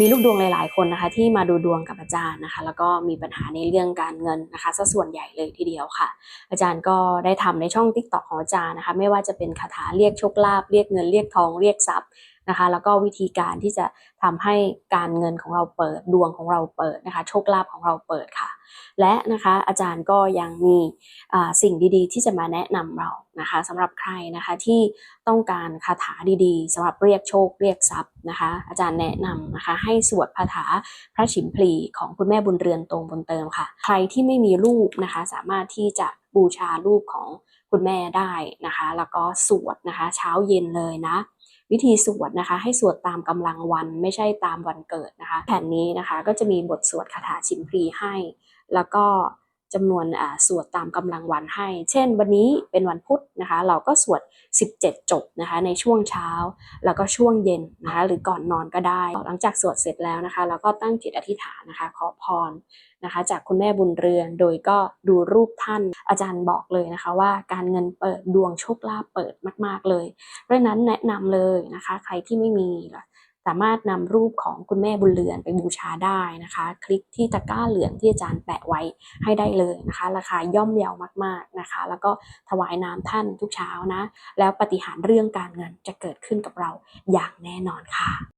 มีลูกดวงหลาย ๆ คนนะคะที่มาดูดวงกับอาจารย์นะคะ แล้วก็มีปัญหาในเรื่องการเงินนะคะซะส่วนใหญ่เลยทีเดียวค่ะ อาจารย์ก็ได้ทำในช่อง t ิ k t o k ของอาจารย์นะคะ ไม่ว่าจะเป็นคาถาเรียกโชคลาภเรียกเงินเรียกทองเรียกทรัพย์ นะคะ แล้วก็วิธีการที่จะทำให้การเงินของเราเปิดดวงของเราเปิดนะคะโชคลาภของเราเปิดค่ะ และนะคะอาจารย์ก็ยังมีสิ่งดีๆ ที่จะมาแนะนำเรานะคะสำหรับใครนะคะที่ต้องการคาถาดีๆสำหรับเรียกโชคเรียกทรัพย์นะคะ อาจารย์แนะนำนะคะให้สวดคาถาพระฉิมพลีของคุณแม่บุญเรือนตรงบนเติมค่ะ ใครที่ไม่มีรูปนะคะสามารถที่จะ บูชารูปของคุณแม่ได้นะคะ แล้วก็สวดนะคะ เช้าเย็นเลยนะ วิธีสวดนะคะ ให้สวดตามกำลังวันไม่ใช่ตามวันเกิดนะคะ แผ่นนี้นะคะก็จะมีบทสวดคาถาชิมพลีให้ แล้วก็ จำนวนอ่าสวดตามกำลังวันให้ เช่น วันนี้เป็นวันพุธนะคะ เราก็สวด 17 จบนะคะในช่วงเช้า แล้วก็ช่วงเย็นนะคะหรือก่อนนอนก็ได้ หลังจากสวดเสร็จแล้วนะคะ เราก็ตั้งจิตอธิษฐานนะคะขอพรนะคะ จากคุณแม่บุญเรือนโดยก็ดูรูปท่านอาจารย์บอกเลยนะคะ ว่าการเงินเปิดดวงโชคลาภเปิดมาก ๆเลย เพราะนั้นแนะนำเลยนะคะ ใครที่ไม่มี สามารถนำรูปของคุณแม่บุญเรือนไปบูชาได้นะคะ คลิกที่ตะกร้าเหลืองที่อาจารย์แปะไว้ให้ได้เลยนะคะ ราคาย่อมเยาวมากๆนะคะ แล้วก็ถวายน้ำท่านทุกเช้านะ แล้วปฏิหารเรื่องการเงินจะเกิดขึ้นกับเราอย่างแน่นอนค่ะ